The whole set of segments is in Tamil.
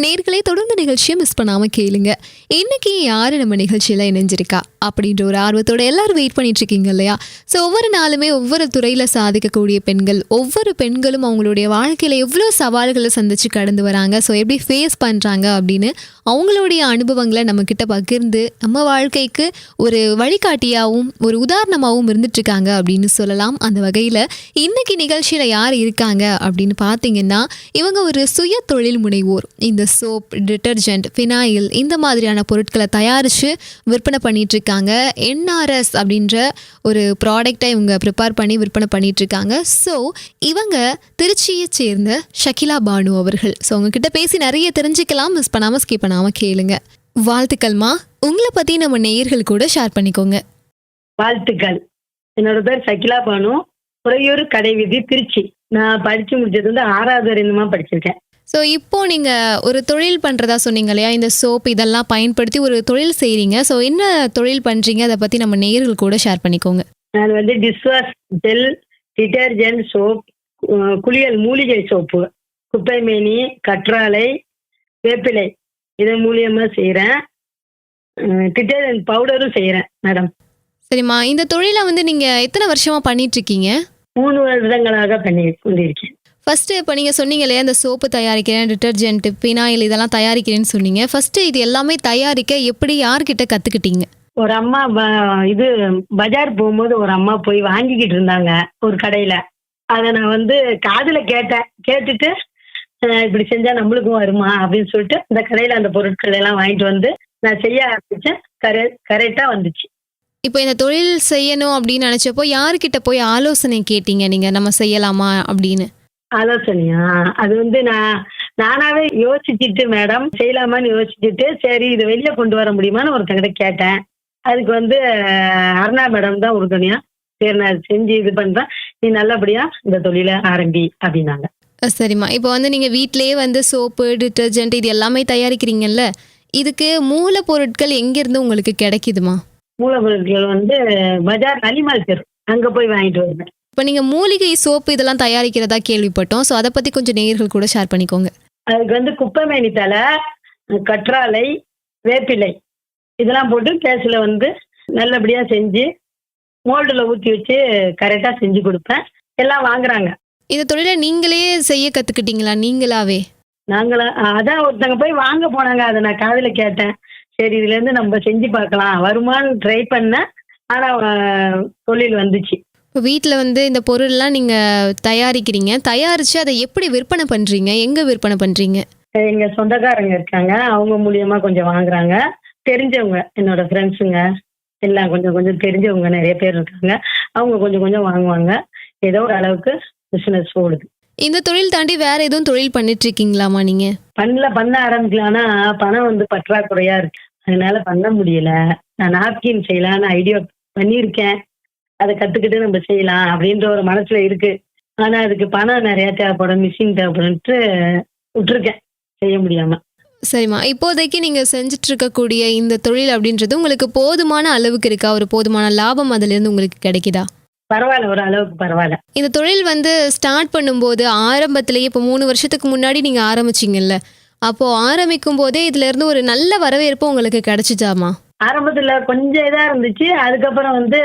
நேர்களே தொடர்ந்து நிகழ்ச்சியை மிஸ் பண்ணாமல் கேளுங்க. இன்னைக்கு யார் நம்ம நிகழ்ச்சியில் இணைஞ்சிருக்கா? அப்படின்ற ஒரு ஆர்வத்தோட எல்லாரும் வெயிட் பண்ணிட்டு இருக்கீங்க இல்லையா? ஸோ ஒவ்வொரு நாளுமே ஒவ்வொரு துறையில் சாதிக்கக்கூடிய பெண்கள் ஒவ்வொரு பெண்களும் அவங்களுடைய வாழ்க்கையில் எவ்வளோ சவால்களை சந்திச்சு கடந்து வராங்க. ஸோ எப்படி ஃபேஸ் பண்ணுறாங்க அப்படின்னு அவங்களுடைய அனுபவங்களை நம்ம கிட்ட பகிர்ந்து நம்ம வாழ்க்கைக்கு ஒரு வழிகாட்டியாகவும் ஒரு உதாரணமாகவும் இருந்துட்டுருக்காங்க அப்படின்னு சொல்லலாம். அந்த வகையில் இன்னைக்கு நிகழ்ச்சியில் யார் இருக்காங்க அப்படின்னு பார்த்தீங்கன்னா இவங்க ஒரு சுய தொழில் முனைவோர். இந்த சோப் டிட்டர்ஜென்ட் ஃபினாயில் இந்த மாதிரியான பொருட்களை தயாரித்து விற்பனை பண்ணிகிட்ருக்காங்க என்ஆர்எஸ் அப்படின்ற ஒரு ப்ராடக்டை இவங்க ப்ரிப்பேர் பண்ணி விற்பனை பண்ணிட்டு இருக்காங்க ஸோ இவங்க திருச்சியை சேர்ந்த ஷகிலா பானு அவர்கள். ஸோ உங்ககிட்ட பேசி நிறைய தெரிஞ்சுக்கலாம். மிஸ் பண்ணாமல் ஸ்கிப் பண்ணாமல் கேளுங்க. வாழ்த்துக்கள்மா உங்களை பற்றி நம்ம நேயர்கள் கூட ஷேர் பண்ணிக்கோங்க. வாழ்த்துக்கள். என்னோட பேர் சகிலா பானு. உறையூர் கடைவீதி திருச்சி. நான் படிச்சு முடிச்சது வந்து ஆறாவது வரைந்துமா படிச்சிருக்கேன். ஸோ இப்போ நீங்கள் ஒரு தொழில் பண்ணுறதா சொன்னீங்க இல்லையா? இந்த சோப் இதெல்லாம் பயன்படுத்தி ஒரு தொழில் செய்கிறீங்க ஸோ என்ன தொழில் பண்ணுறீங்க அதை பற்றி நம்ம நேயர்கள் கூட ஷேர் பண்ணிக்கோங்க. நான் வந்து டிஷ்வாஷ் ஜெல் டிட்டர்ஜென்ட் சோப் குளியல் மூலிகை சோப்பு குப்பைமேனி கற்றாழை வேப்பிலை இதன் மூலியமா செய்கிறேன் டிட்டர்ஜென்ட் பவுடரும் செய்கிறேன் மேடம் சரிம்மா. இந்த தொழிலை வந்து நீங்கள் எத்தனை வருஷமாக பண்ணிட்டு இருக்கீங்க? மூணு வருடங்களாக பண்ணி கொண்டிருக்கேன். ஃபஸ்ட்டு இப்போ நீங்கள் சொன்னீங்க இல்லையா இந்த சோப்பு தயாரிக்கிறேன் டிட்டர்ஜென்ட் பினாயில் இதெல்லாம் தயாரிக்கிறேன்னு சொன்னீங்க. ஃபஸ்ட்டு இது எல்லாமே தயாரிக்க எப்படி யார்கிட்ட கற்றுக்கிட்டீங்க ஒரு அம்மா இது பஜார் போகும்போது ஒரு அம்மா போய் வாங்கிக்கிட்டு இருந்தாங்க ஒரு கடையில. அதை நான் வந்து காதுல கேட்டேன். கேட்டுட்டு இப்படி செஞ்சா நம்மளுக்கும் வருமா அப்படின்னு சொல்லிட்டு இந்த கடையில அந்த பொருட்கள் எல்லாம் வாங்கிட்டு வந்து நான் செய்ய ஆரம்பிச்சேன். கரெ கரெக்டா வந்துச்சு. இப்போ இந்த தொழில் செய்யணும் அப்படின்னு நினச்சப்போ யார்கிட்ட போய் ஆலோசனை கேட்டீங்க நீங்கள் நம்ம செய்யலாமா அப்படின்னு? ஆலோசனையா அது வந்து நான் நானாவே யோசிச்சுட்டு மேடம் செய்யலாமான்னு யோசிச்சுட்டு சரி இதை வெளியே கொண்டு வர முடியுமான்னு ஒருத்தங்கிட்ட கேட்டேன். அதுக்கு வந்து அருணா மேடம் தான் உறுதுணையா. சரி நான் செஞ்சு இது பண்றேன். நீ நல்லபடியா இந்த தொழிலை ஆரம்பி அப்படின்னாங்க. சரிம்மா. இப்போ வந்து நீங்கள் வீட்டிலேயே வந்து சோப்பு டிட்டர்ஜென்ட் இது எல்லாமே தயாரிக்கிறீங்கல்ல இதுக்கு மூலப்பொருட்கள் எங்கேருந்து உங்களுக்கு கிடைக்குதுமா மூலப்பொருட்கள் வந்து பஜார் அலிமால் தெரு. அங்க போய் வாங்கிட்டு வருவேன். இப்போ நீங்கள் மூலிகை சோப்பு இதெல்லாம் தயாரிக்கிறதா கேள்விப்பட்டோம். ஸோ அதை பற்றி கொஞ்சம் நேயர்கள் கூட ஷேர் பண்ணிக்கோங்க. அதுக்கு வந்து குப்பைமேனி தலை கற்றாழை வேப்பிலை இதெல்லாம் போட்டு கேஸ்ல வந்து நல்லபடியா செஞ்சு மோல்டுல ஊற்றி வச்சு கரெக்டா செஞ்சு கொடுப்பேன். எல்லாம் வாங்குறாங்க. இந்த தொழிலை நீங்களே செய்ய கற்றுக்கிட்டீங்களா நீங்களாவே? நாங்களா அதான் ஒருத்தங்க போய் வாங்க போனாங்க. அதை நான் காதுல கேட்டேன். சரி இதுல இருந்து நம்ம செஞ்சு பார்க்கலாம். வருமான்னு ட்ரை பண்ணேன். ஆனா அஹ், தொழில் வந்துச்சு. இப்போ வீட்டில் வந்து இந்த பொருள்லாம் நீங்கள் தயாரிக்கிறீங்க. தயாரித்து அதை எப்படி விற்பனை பண்ணுறீங்க எங்கே விற்பனை பண்ணுறீங்க எங்க சொந்தக்காரங்க இருக்காங்க. அவங்க மூலியமா கொஞ்சம் வாங்குறாங்க. தெரிஞ்சவங்க என்னோட ஃப்ரெண்ட்ஸுங்க எல்லாம் கொஞ்சம் கொஞ்சம் தெரிஞ்சவங்க நிறைய பேர் இருக்காங்க. அவங்க கொஞ்சம் கொஞ்சம் வாங்குவாங்க. ஏதோ ஒரு அளவுக்கு பிசினஸ் ஓடுது. இந்த தொழில் தாண்டி வேற எதுவும் தொழில் பண்ணிட்டு இருக்கீங்களாமா நீங்கள் பண்ணல பண்ண ஆரம்பிக்கலாம்னா பணம் வந்து பற்றாக்குறையா இருக்கு. அதனால பண்ண முடியல. நான் நாப்கின் செய்யலாம்னு ஐடியா பண்ணியிருக்கேன். அதை கத்துக்கிட்டு நம்ம செய்யலாம் அப்படின்ற ஒரு மனசுல இருக்கு. ஆனா அதுக்கு பணம் நிறைய தேவைப்படும் மிஷின் தேவைப்படும்ட்டு விட்டுருக்கேன். செய்ய முடியாம. சரிம்மா. இப்போதைக்கு நீங்கள் செஞ்சுட்டு இருக்கக்கூடிய இந்த தொழில் அப்படின்றது உங்களுக்கு போதுமான அளவுக்கு இருக்கா? ஒரு போதுமான லாபம் அதுலேருந்து உங்களுக்கு கிடைக்குதா? பரவாயில்ல ஒரு அளவுக்கு பரவாயில்ல. இந்த தொழில் வந்து ஸ்டார்ட் பண்ணும்போது ஆரம்பத்திலேயே இப்போ மூணு வருஷத்துக்கு முன்னாடி நீங்கள் ஆரம்பிச்சிங்கல்ல. அப்போது ஆரம்பிக்கும் போதே இதுலேருந்து ஒரு நல்ல வரவேற்பு உங்களுக்கு கிடைச்சிச்சாமா ஆரம்பத்துல கொஞ்சம் இதா இருந்துச்சு. அதுக்கப்புறம் வந்து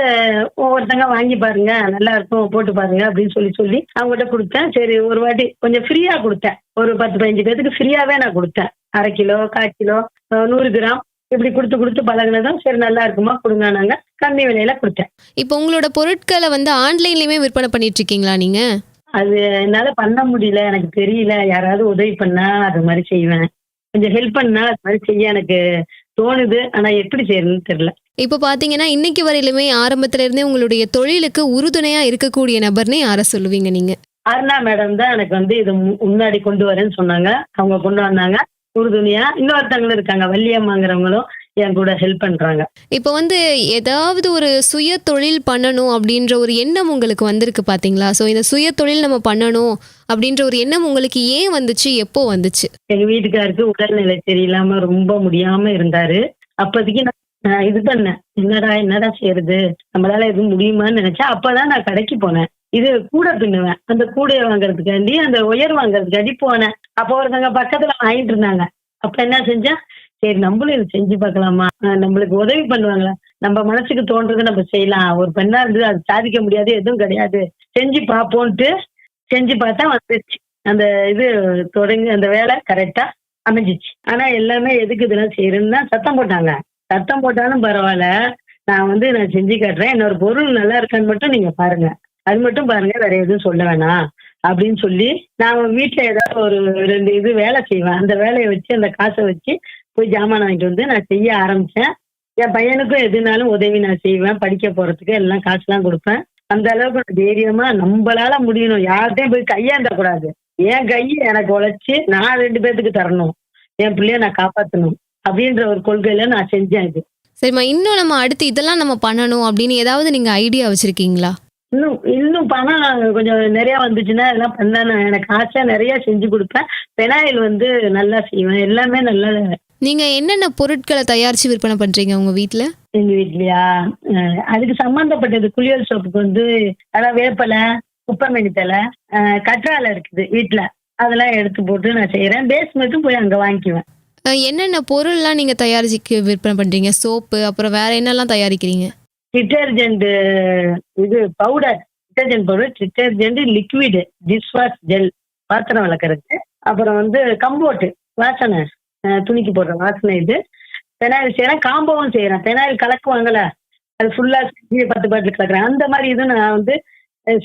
ஒவ்வொருத்தங்க வாங்கி பாருங்க நல்லா இருக்கும் போட்டு பாருங்க அப்படின்னு சொல்லி சொல்லி அவங்ககிட்ட கொடுத்தேன். சரி ஒரு வாட்டி கொஞ்சம் ஃப்ரீயா கொடுத்தேன். ஒரு பத்து பதினஞ்சு பேத்துக்கு ஃப்ரீயாவே நான் கொடுத்தேன். அரை கிலோ கால் கிலோ நூறு கிராம் இப்படி கொடுத்து கொடுத்து பழகினதும் சரி நல்லா இருக்குமா கொடுங்கன்னாங்க. கம்மி விலையில கொடுத்தேன். இப்போ உங்களோட பொருட்களை வந்து ஆன்லைன்லேயுமே விற்பனை பண்ணிட்டு இருக்கீங்களா நீங்கள் அது என்னால பண்ண முடியல எனக்கு தெரியல. யாராவது உதவி பண்ணா அது மாதிரி செய்வேன். கொஞ்சம் ஹெல்ப் பண்ணா அது மாதிரி செய்ய எனக்கு தோணுது ஆனா எப்படி செய்யறதுன்னு தெரியல. இப்போ பார்த்தீங்கன்னா இன்னைக்கு வரையிலுமே ஆரம்பத்துல இருந்தே உங்களுடைய தொழிலுக்கு உறுதுணையாக இருக்கக்கூடிய நபர்னே யாரை சொல்லுவீங்க நீங்கள் அருணா மேடம் தான் எனக்கு வந்து இது முன்னாடி கொண்டு வரேன்னு சொன்னாங்க. அவங்க கொண்டு வந்தாங்க. உறுதுணையா. இன்னொருத்தவங்களும் இருக்காங்க. வள்ளியம்மாங்கிறவங்களும். என் கூட ஹெல்ப் பண்றாங்க. இப்போ வந்து ஏதாவது ஒரு சுய தொழில் பண்ணணும் அப்படின்ற ஒரு எண்ணம் உங்களுக்கு வந்திருக்கு பாத்தீங்களா? ஸோ இந்த சுய தொழில் நம்ம பண்ணணும் அப்படின்ற ஒரு எண்ணம் உங்களுக்கு ஏன் வந்துச்சு? எப்போ வந்துச்சு? எங்க வீட்டுக்காருக்கு உடல்நிலை சரியில்லாம ரொம்ப முடியாம இருந்தாரு. அப்போதைக்கு நான் இது பண்ணேன். என்னடா என்னடா செய்யறது? நம்மளால எதுவும் முடியுமான்னு நினைச்சேன் அப்பதான் நான் கடைக்கு போனேன். இது கூட பின்னுவேன். அந்த கூடையை வாங்குறதுக்காண்டி அந்த உயர் வாங்குறதுக்காண்டி போனேன். அப்போ ஒருத்தவங்க பக்கத்துல வாங்கிட்டு இருந்தாங்க. அப்ப என்ன செஞ்சேன்? சரி நம்மளும் இதை செஞ்சு பார்க்கலாமா? நம்மளுக்கு உதவி பண்ணுவாங்களா? நம்ம மனசுக்கு தோன்றதை நம்ம செய்யலாம். ஒரு பெண்ணா இருந்து அது சாதிக்க முடியாது எதுவும் கிடையாது. செஞ்சு பார்ப்போன்ட்டு செஞ்சு பார்த்தா வந்துச்சு அந்த இது தொடங்கி அந்த வேலை கரெக்டா அமைஞ்சிச்சு. ஆனா எல்லாமே எதுக்கு இதெல்லாம் செய்யறேன்னா சத்தம் போட்டாங்க. சத்தம் போட்டாலும் பரவாயில்ல. நான் வந்து நான் செஞ்சு காட்டுறேன். என்னோட பொருள் நல்லா இருக்கான்னு மட்டும் நீங்க பாருங்க. அது மட்டும் பாருங்க. வேற எதுவும் சொல்ல வேணாம். அப்படின்னு சொல்லி நான் வீட்டுல ஏதாவது ஒரு ரெண்டு இது வேலை செய்வேன். அந்த வேலையை வச்சு அந்த காசை வச்சு போய் ஜாமான் வாங்கிட்டு வந்து நான் செய்ய ஆரம்பிச்சேன். என் பையனுக்கும் எதுனாலும் உதவி நான் செய்வேன். படிக்க போறதுக்கு எல்லாம் காசுலாம் கொடுப்பேன். அந்த அளவுக்கு தைரியமா நம்மளால முடியணும். யார்கிட்டயும் போய் கையாண்ட கூடாது என் கை எனக்கு உழைச்சு நான் ரெண்டு பேத்துக்கு தரணும். என் பிள்ளைய நான் காப்பாத்தணும். அப்படின்ற ஒரு கொள்கையில நான் செஞ்சேன் இது. சரிம்மா இன்னும் நம்ம அடுத்து இதெல்லாம் நம்ம பண்ணணும் அப்படின்னு ஏதாவது நீங்க ஐடியா வச்சிருக்கீங்களா? இன்னும் இன்னும் பணம் கொஞ்சம் நிறைய வந்துச்சுன்னா இதெல்லாம் பண்ண எனக்கு ஆசை நிறைய செஞ்சு கொடுப்பேன். பெனாயில் வந்து நல்லா செய்வேன். எல்லாமே நல்லா நீங்க என்னென்ன பொருட்களை தயாரிச்சு விற்பனை பண்றீங்க உங்க வீட்ல? எங்க வீட்லயா? அதுக்கு சம்பந்தப்பட்டது குளியல் சோப்புக்கு வந்து அதான் வேப்பலை குப்பைமணி தலை கற்றாழை இருக்குது வீட்டுல அதெல்லாம் எடுத்து போட்டு நான் செய்யறேன் பேஸ் மட்டும் போய் அங்க வாங்கிக்குவேன். என்னென்ன பொருள்லாம் நீங்க தயாரிச்சு விற்பனை பண்றீங்க? சோப்பு அப்புறம் வேற என்னெல்லாம் தயாரிக்கிறீங்க? டிட்டர்ஜென்ட் இது powder. Detergent powder detergent liquid dishwash gel பாத்திரம் விளக்குறதுக்கு. அப்புறம் வந்து கம்போட்டு வாசனை துணிக்கு போடுற வாசனை இது. பெனாயில் செய்யறேன் காம்போவும் செய்யறேன் பெனாயில் கலக்குவாங்கல்ல அது ஃபுல்லா பத்து பாட்டில் கலக்குறேன். அந்த மாதிரி இதுவும் நான் வந்து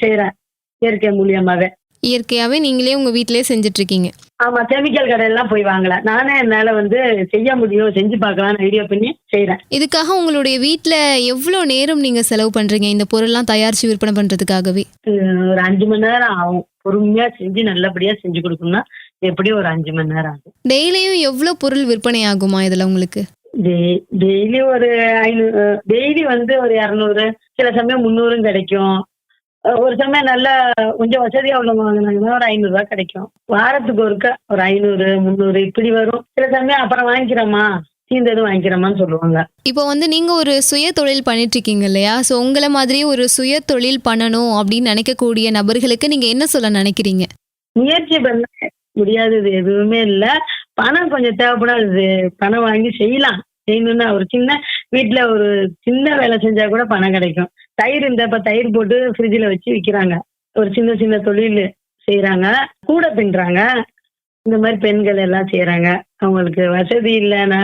செய்யறேன் இயற்கை மூலியமாவே. இயற்கையாவே நீங்களே உங்க வீட்டிலேயே செஞ்சுட்டு இருக்கீங்க ஆமா கெமிக்கல் கடையெல்லாம் போய் வாங்கல. நானே என்னால வந்து செய்ய முடியும் செஞ்சு பார்க்கலாம்னு ஐடியா பண்ணி செய்யறேன் இதுக்காக உங்களுடைய வீட்ல எவ்வளோ நேரம் நீங்க செலவு பண்றீங்க? இந்த பொருள்லாம் தயாரிச்சு விற்பனை பண்றதுக்காகவே. ஒரு அஞ்சு மணி நேரம் ஆகும். பொறுமையா செஞ்சு நல்லபடியா செஞ்சு கொடுக்கணும்னா எப்படியும் ஒரு அஞ்சு மணி நேரம் ஆகும். டெய்லியும் எவ்வளோ பொருள் விற்பனை ஆகுமா இதுல உங்களுக்கு? டெய்லி ஒரு ஐநூறு டெய்லி வந்து ஒரு இரநூறு சில சமயம் முந்நூறும் கிடைக்கும். ஒரு சமயம் நல்லா கொஞ்சம் வசதியா உள்ளவங்க வாங்கினாங்கன்னா ஒரு ஐநூறு ரூபாய் கிடைக்கும். வாரத்துக்கு ஒருக்க ஒரு ஐநூறு முந்நூறு இப்படி வரும். சில சமயம் அப்புறம் வாங்கிக்கிறோமா? தீந்ததும் வாங்கிக்கிறோமான்னு சொல்லுவாங்க. இப்போ வந்து நீங்க ஒரு சுய தொழில் பண்ணிட்டு இருக்கீங்க இல்லையா? ஸோ உங்களை மாதிரி ஒரு சுய தொழில் பண்ணணும் அப்படின்னு நினைக்கக்கூடிய நபர்களுக்கு நீங்க என்ன சொல்ல நினைக்கிறீங்க? முயற்சி பண்ண முடியாதது எதுவுமே இல்ல. பணம் கொஞ்சம் தேவைப்படாது பணம் வாங்கி செய்யலாம். செய்யணும்னா ஒரு சின்ன வீட்டுல ஒரு சின்ன வேலை செஞ்சா கூட பணம் கிடைக்கும். தயிர் இந்த இப்ப தயிர் போட்டு ஃப்ரிட்ஜில் வச்சு விற்கிறாங்க ஒரு சின்ன சின்ன தொழில் செய்யறாங்க கூட பின்னுறாங்க. இந்த மாதிரி பெண்கள் எல்லாம் செய்யறாங்க அவங்களுக்கு வசதி இல்லைன்னா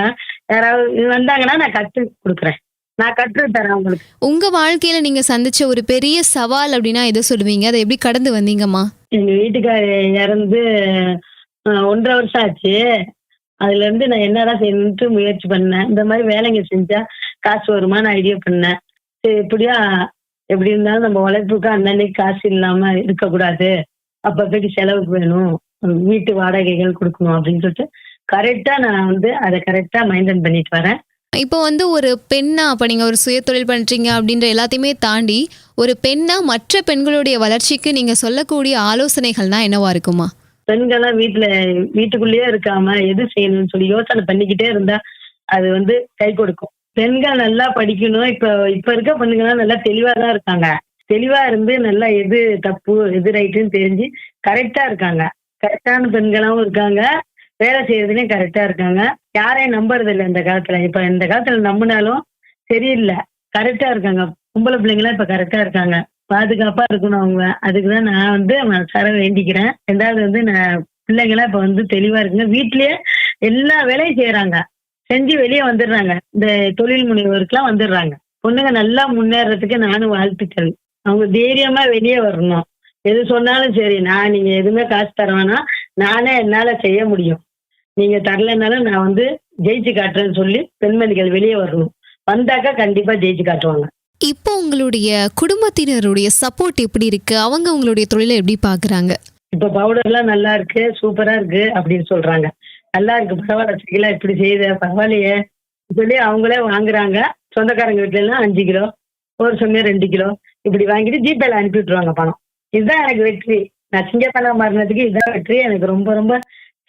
யாராவது வந்தாங்கன்னா நான் கற்று கொடுக்குறேன். நான் கற்று தரேன் அவங்களுக்கு. உங்க வாழ்க்கையில நீங்க சந்திச்ச ஒரு பெரிய சவால் அப்படின்னா எதை சொல்லுவீங்க? அதை எப்படி கடந்து வந்தீங்கம்மா? எங்க வீட்டுக்கார இறந்து அஹ், ஒன்றரை வருஷம் ஆச்சு. அதுல இருந்து நான் என்னதான் செய்யணும்ட்டு முயற்சி பண்ணேன். இந்த மாதிரி வேலைங்க செஞ்சா காசு வருமான்னு ஐடியா பண்ணேன். சரி எப்படியா எப்படி இருந்தாலும் நம்ம உழைப்புக்கு அன்னன்னைக்கு காசு இல்லாம இருக்கக்கூடாது. அப்பப்பைக்கு செலவுக்கு வேணும். வீட்டு வாடகைகள் கொடுக்கணும் அப்படின்னு சொல்லிட்டு கரெக்டா நான் வந்து அதை கரெக்டா மெயின்டைன் பண்ணிட்டு வரேன். இப்போ வந்து ஒரு பெண்ணா அப்போ நீங்கள் ஒரு சுய தொழில் அப்படின்ற எல்லாத்தையுமே தாண்டி ஒரு பெண்ணா மற்ற பெண்களுடைய வளர்ச்சிக்கு நீங்கள் சொல்லக்கூடிய ஆலோசனைகள்னா என்னவா இருக்குமா? பெண்கள்லாம் வீட்டுல வீட்டுக்குள்ளேயே இருக்காம எது செய்யணும்னு சொல்லி யோசனை பண்ணிக்கிட்டே இருந்தா அது வந்து கை கொடுக்கும். பெண்கள் நல்லா படிக்கணும். இப்ப இப்ப இருக்க பெண்கள்லாம் நல்லா தெளிவா தான் இருக்காங்க. தெளிவா இருந்து நல்லா எது தப்பு எது ரைட்டுன்னு தெரிஞ்சு கரெக்டா இருக்காங்க. கரெக்டான பெண்களாவும் இருக்காங்க. வேலை செய்யறதுலயும் கரெக்டா இருக்காங்க. யாரையும் நம்புறது இல்லை இந்த காலத்துல. இப்ப இந்த காலத்துல நம்பினாலும் சரியில்லை. கரெக்டா இருக்காங்க. பொம்பளை பிள்ளைங்களாம் இப்ப கரெக்டா இருக்காங்க. பாதுகாப்பா இருக்கணும் அவங்க. அதுக்குதான் நான் வந்து மனசார வேண்டிக்கிறேன். ரெண்டாவது வந்து நான் பிள்ளைங்களாம் இப்ப வந்து தெளிவா இருக்குங்க. வீட்லயே எல்லா வேலையும் செய்யறாங்க செஞ்சு வெளியே வந்துடுறாங்க. இந்த தொழில் முனைவோருக்குலாம் வந்துடுறாங்க. பொண்ணுங்க நல்லா முன்னேறதுக்கு நானும் வாழ்த்துக்கள். அவங்க தைரியமா வெளியே வரணும். எது சொன்னாலும் சரி. நான் நீங்க எதுவுமே காசு தர வேணாம். நானே என்னால செய்ய முடியும். நீங்க தரலைன்னாலும் நான் வந்து ஜெயிச்சு காட்டுறேன்னு சொல்லி பெண்மணிகள் வெளியே வரணும். வந்தாக்கா கண்டிப்பா ஜெயிச்சு காட்டுவாங்க. இப்போ உங்களுடைய குடும்பத்தினருடைய சப்போர்ட் எப்படி இருக்கு? அவங்க உங்களுடைய தொழிலை எப்படி பாக்குறாங்க இப்ப பவுடர்லாம் நல்லா இருக்கு சூப்பரா இருக்கு அப்படின்னு சொல்றாங்க. நல்லா இருக்கு பரவாயில்ல செய்யலாம் இப்படி செய்யுத பரவாயில்லையே சொல்லி அவங்களே வாங்குறாங்க. சொந்தக்காரங்க வீட்டுல எல்லாம் அஞ்சு கிலோ ஒரு சமயம் ரெண்டு கிலோ இப்படி வாங்கிட்டு ஜிபேல அனுப்பி விட்டுருவாங்க பணம். இதுதான் எனக்கு வெற்றி. நான் சிங்கப்பண்ண மாறினதுக்கு இதுதான் வெற்றி. எனக்கு ரொம்ப ரொம்ப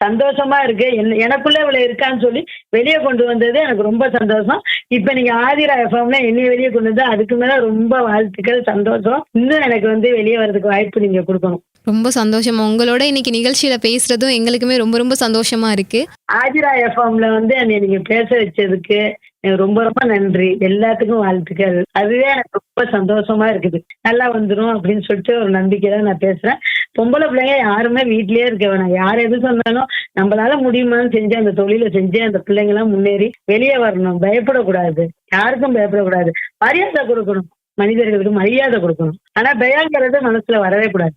சந்தோஷமா இருக்கு. எனக்குள்ள இவ்வளவு இருக்கான்னு சொல்லி வெளியே கொண்டு வந்தது எனக்கு ரொம்ப சந்தோஷம். இப்ப நீங்க ஆதிரா எஃப்எம்ல என்னைய வெளியே கொண்டு வந்து அதுக்கு மேல ரொம்ப வாழ்த்துக்கள் சந்தோஷம். இன்னும் எனக்கு வந்து வெளியே வர்றதுக்கு வாய்ப்பு நீங்க கொடுக்கணும். ரொம்ப சந்தோஷமா. உங்களோட இன்னைக்கு நிகழ்ச்சியில பேசுறதும் எங்களுக்குமே ரொம்ப ரொம்ப சந்தோஷமா இருக்கு. ஆதிரா எஃப்எம்ல வந்து என்னை நீங்க பேச வச்சதுக்கு ரொம்ப ரொம்ப நன்றி. எல்லாத்துக்கும் வாழ்த்துக்கள். அதுவே எனக்கு ரொம்ப சந்தோஷமா இருக்குது. நல்லா வந்துடும் அப்படின்னு சொல்லிட்டு ஒரு நம்பிக்கையில நான் பேசுறேன். பொம்பளை பிள்ளைங்க யாருமே வீட்லயே இருக்க வேணாம் யார் எது சொன்னாலும் நம்மளால முடியுமான்னு செஞ்சு அந்த தொழிலை செஞ்சு அந்த பிள்ளைங்க எல்லாம் முன்னேறி வெளியே வரணும். பயப்படக்கூடாது. யாருக்கும் பயப்படக்கூடாது. மரியாதை கொடுக்கணும். மனிதர்களுக்கு மரியாதை கொடுக்கணும். ஆனா பயங்கிறது மனசுல வரவே கூடாது.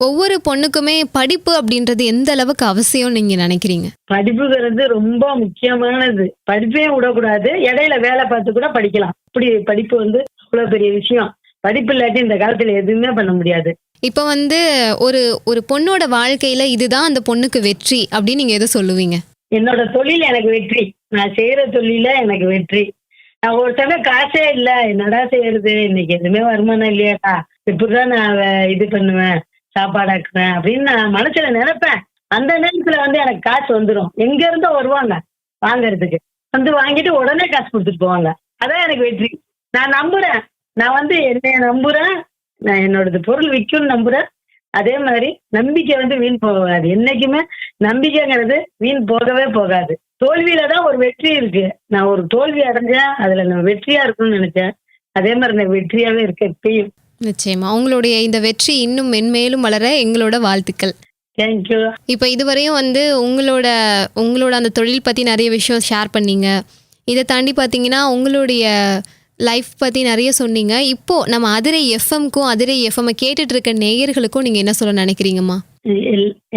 ஒவ்வொரு பொண்ணுக்குமே படிப்பு அப்படின்றது எந்த அளவுக்கு அவசியம் நீங்க நினைக்கிறீங்க? படிப்புங்கிறது ரொம்ப முக்கியமானது. படிப்பையும் விடக்கூடாது. இடையில வேலை பார்த்து கூட படிக்கலாம். அப்படி படிப்பு வந்து அவ்வளவு பெரிய விஷயம். படிப்பு இல்லாட்டி இந்த காலத்துல எதுவுமே பண்ண முடியாது. இப்போ வந்து ஒரு ஒரு பொண்ணோட வாழ்க்கையில இதுதான் அந்த பொண்ணுக்கு வெற்றி அப்படின்னு நீங்க எதை சொல்லுவீங்க? என்னோட தொழில் எனக்கு வெற்றி. நான் செய்யற தொழில எனக்கு வெற்றி. நான் ஒருத்தங்க காசே இல்ல. என்னடா செய்யறது? இன்னைக்கு எதுவுமே வருமானம் இல்லையாடா இப்படிதான் நான் இது பண்ணுவேன். சாப்பாடாக்குவேன் அப்படின்னு நான் மனசுல நினைப்பேன். அந்த நேரத்துல வந்து எனக்கு காசு வந்துடும் எங்க இருந்தோ வருவாங்க வாங்குறதுக்கு. வந்து வாங்கிட்டு உடனே காசு கொடுத்துட்டு போவாங்க. அதான் எனக்கு வெற்றி. நான் நம்புறேன். நான் வந்து என்னைய நம்புறேன். நான் என்னோடது பொருள் விற்கும்னு நம்புறேன். அதே மாதிரி நம்பிக்கை வந்து வீண் போகாது. என்னைக்குமே நம்பிக்கைங்கிறது வீண் போகவே போகாது. தோல்வியில தான் ஒரு வெற்றி இருக்கு. நான் ஒரு தோல்வி அடைஞ்சேன். அதுல நான் வெற்றியா இருக்கணும்னு நினைச்சேன். அதே மாதிரி நான் வெற்றியாவே இருக்கேன் இப்பயும் நிச்சயமா. உங்களுடைய இந்த வெற்றி இன்னும் மென்மேலும் வளர எங்களோட வாழ்த்துக்கள். தேங்க்யூ இப்போ இதுவரையும் வந்து உங்களோட உங்களோட அந்த தொழில் பற்றி நிறைய விஷயம் ஷேர் பண்ணீங்க. இதை தாண்டி பார்த்தீங்கன்னா உங்களுடைய லைஃப் பற்றி நிறைய சொன்னீங்க. இப்போ நம்ம அதிரை எஃப்எம்க்கும் அதிரை எஃப்எம் கேட்டுட்டு இருக்க நேயர்களுக்கும் நீங்கள் என்ன சொல்ல நினைக்கிறீங்கம்மா?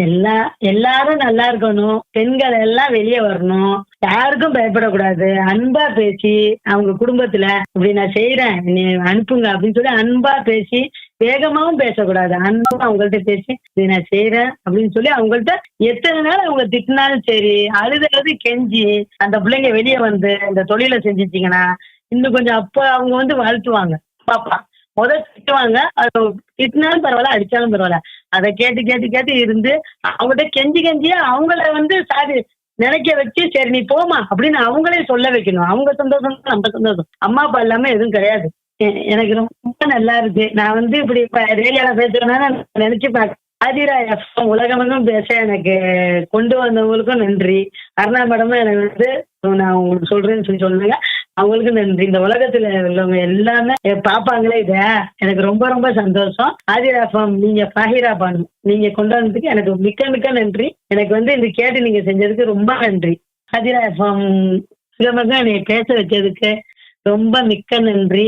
எல்லா எல்லாரும் நல்லா இருக்கணும். பெண்கள் எல்லாம் வெளியே வரணும். யாருக்கும் பயப்படக்கூடாது. அன்பா பேசி அவங்க குடும்பத்துல இப்படி நான் செய்யறேன் நீ அனுப்புங்க அப்படின்னு சொல்லி அன்பா பேசி வேகமாவும் பேசக்கூடாது. அன்பும் அவங்கள்ட்ட பேசி இது நான் செய்யறேன் அப்படின்னு சொல்லி அவங்கள்ட்ட எத்தனை நாள் அவங்க திட்டினாலும் சரி அழுது அழுது கெஞ்சி அந்த பிள்ளைங்க வெளியே வந்து இந்த தொழிலை செஞ்சிச்சிங்கன்னா இன்னும் கொஞ்சம் அப்ப அவங்க வந்து வாழ்த்துவாங்க. பாப்பா முதல் திட்டுவாங்க. அது திட்டினாலும் பரவாயில்ல அடிச்சாலும் பரவாயில்ல. அதை கேட்டு கேட்டு கேட்டு இருந்து அவங்ககிட்ட கெஞ்சி கெஞ்சியே அவங்கள வந்து சாரி நினைக்க வச்சு சரி நீ போமா அப்படின்னு அவங்களே சொல்ல வைக்கணும். அவங்க சந்தோஷம் தான் நம்ம சந்தோஷம். அம்மா அப்பா இல்லாம எதுவும் கிடையாது. எனக்கு ரொம்ப நல்லா இருக்கு. நான் வந்து இப்படி இப்ப ரேடியோல பேசுறேன்னா நான் நினைச்சு பார்க்க ஆதிரா எஃப்எம் உலகமெங்கும் பேச எனக்கு கொண்டு வந்தவங்களுக்கும் நன்றி. அருணா மேடமும் எனக்கு வந்து நான் உங்களுக்கு சொல்றேன்னு சொல்லி சொல்லுங்க. அவங்களுக்கு நன்றி இந்த உலகத்துல உள்ளவங்க எல்லாமே பாப்பாங்களே இத. எனக்கு ரொம்ப ரொம்ப சந்தோஷம். ஆதிரா எஃப்எம் நீங்க ஃபாஹிரா பானு. நீங்க கொண்டு வந்ததுக்கு எனக்கு மிக்க மிக்க நன்றி. எனக்கு வந்து இந்த கேட்டு நீங்க செஞ்சதுக்கு ரொம்ப நன்றி. ஆதிரா எஃப்எம் சுகமாக என்னை பேச வச்சதுக்கு ரொம்ப மிக்க நன்றி.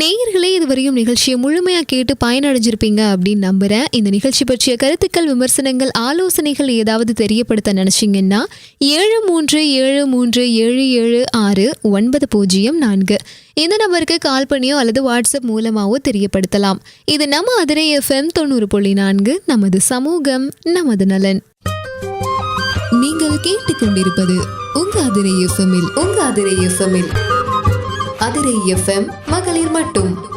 நேயர்களே இதுவரையும் நிகழ்ச்சியை முழுமையாக கேட்டு பயனடைஞ்சிருப்பீங்க அப்படின்னு நம்புகிறேன் இந்த நிகழ்ச்சி பற்றிய கருத்துக்கள் விமர்சனங்கள் ஆலோசனைகள் ஏதாவது தெரியப்படுத்த நினச்சிங்கன்னா ஏழு மூன்று ஏழு மூன்று ஏழு ஏழு ஆறு ஒன்பது பூஜ்ஜியம் நான்கு. இந்த நம்பருக்கு கால் பண்ணியோ அல்லது வாட்ஸ்அப் மூலமாவோ தெரியப்படுத்தலாம். இது நம்ம அதிரை எஃப்எம் தொண்ணூறு புள்ளி நான்கு நமது சமூகம் நமது நலன். நீங்கள் கேட்டுக்கொண்டிருப்பது உங்க அதிரை எஃப்எம்மில் உங்க அதிரை எஃப்எம்மில் அதிரை எஃப்எம் மகளிர் மட்டும்.